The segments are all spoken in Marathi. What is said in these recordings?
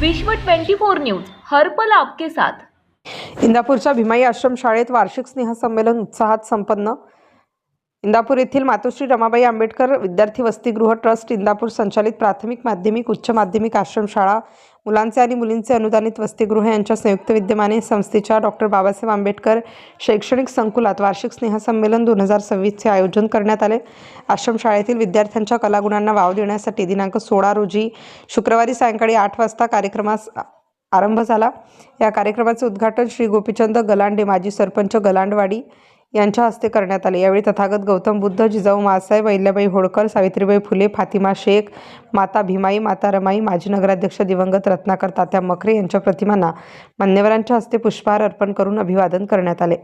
विश्व 24 न्यूज हरपल आपके साथ. इंदापूरच्या भीमाई आश्रम शाळेत वार्षिक स्नेहसंमेलन उत्साहात संपन्न. इंदापूर येथील मातोश्री रमाबाई आंबेडकर विद्यार्थी वसतिगृह ट्रस्ट इंदापूर संचालित प्राथमिक माध्यमिक उच्च माध्यमिक आश्रमशाळा मुलांचे आणि मुलींचे अनुदानित वसतिगृह यांच्या संयुक्त विद्यमाने संस्थेच्या डॉक्टर बाबासाहेब आंबेडकर शैक्षणिक संकुलात वार्षिक स्नेहसंमेलन दोन हजार सव्वीसचे आयोजन करण्यात आले. आश्रमशाळेतील विद्यार्थ्यांच्या कलागुणांना वाव देण्यासाठी दिनांक सोळा रोजी शुक्रवारी सायंकाळी आठ वाजता कार्यक्रमास आरंभ झाला. या कार्यक्रमाचे उद्घाटन श्री गोपीचंद गलांडे माजी सरपंच गलांडवाडी यांच्या हस्ते करण्यात आले. यावेळी तथागत गौतम बुद्ध जिजाऊ मासाहेब अहिल्याबाई होळकर सावित्रीबाई फुले फातिमा शेख माता भीमाई माता रमाई माजी नगराध्यक्ष दिवंगत रत्नाकर तात्या मखरे यांच्या प्रतिमांना मान्यवरांच्या हस्ते पुष्पहार अर्पण करून अभिवादन करण्यात आले.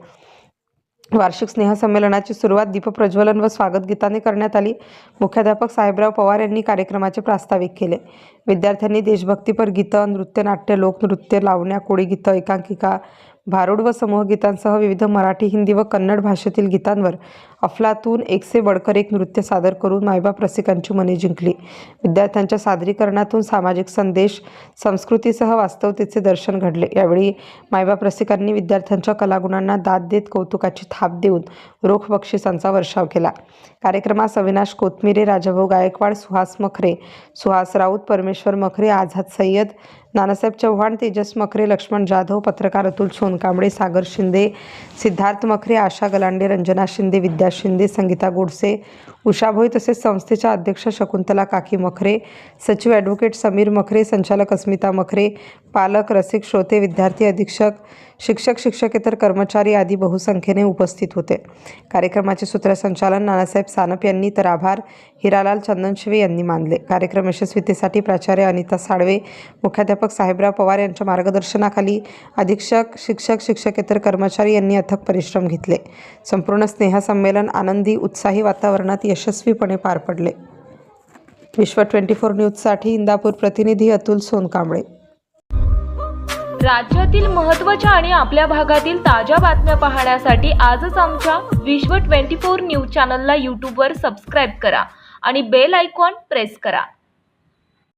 वार्षिक स्नेहसंमेलनाची सुरुवात दीपप्रज्वलन व स्वागत गीताने करण्यात आली. मुख्याध्यापक साहेबराव पवार यांनी कार्यक्रमाचे प्रास्ताविक केले. विद्यार्थ्यांनी देशभक्तीपर गीतं नृत्य नाट्य लोकनृत्य लावण्या कोळी गीतं एकांकिका भारुड व समूह गीतांसह विविध मराठी हिंदी व कन्नड भाषेतील गीतांवर अफलातून एक से बडकर एक नृत्य सादर करून मायबाप रसिकांची मने जिंकली. विद्यार्थ्यांच्या सादरीकरणातून सामाजिक संदेश संस्कृतीसह वास्तवतेचे दर्शन घडले. यावेळी मायबाप रसिकांनी विद्यार्थ्यांच्या कलागुणांना दाद देत कौतुकाची थाप देऊन रोख बक्षिसांचा वर्षाव केला. कार्यक्रमास अविनाश कोथमिरे राजाभाऊ गायकवाड सुहास मखरे सुहास राऊत परमेश्वर मखरे आझाद सय्यद नानासाहेब चव्हाण तेजस मखरे लक्ष्मण जाधव पत्रकार अतुल सोनकांबळे सागर शिंदे सिद्धार्थ मखरे आशा गलांडे रंजना शिंदे विद्या शिंदे संगीता गोडसे उषा भोई तसेच संस्थेच्या अध्यक्ष शकुंतला काकी मखरे सचिव ॲडव्होकेट समीर मखरे संचालक अस्मिता मखरे पालक रसिक श्रोते विद्यार्थी अधीक्षक शिक्षक शिक्षकेतर कर्मचारी आदी बहुसंख्येने उपस्थित होते. कार्यक्रमाचे सूत्रसंचालन नानासाहेब सानप यांनी तर आभार. हिरालाल चंदनशिवे यांनी मानले. कार्यक्रम यशस्वीतेसाठी प्राचार्य अनिता साळवे मुख्याध्यापक साहेबराव पवार यांच्या मार्गदर्शनाखाली अधीक्षक शिक्षक शिक्षकेतर कर्मचारी यांनी अथक परिश्रम घेतले. संपूर्ण संमेलन आनंदी उत्साही वातावरणात यशस्वीपणे पार पडले. विश्व ट्वेंटी फोर न्यूजसाठी इंदापूर प्रतिनिधी अतुल सोनकांबळे. राज्यातील महत्त्वाच्या आणि आपल्या भागातील ताज्या बातम्या पाहण्यासाठी आजच आमच्या विश्व 24 न्यूज चॅनलला यूट्यूबवर सबस्क्राईब करा आणि बेल आयकॉन प्रेस करा.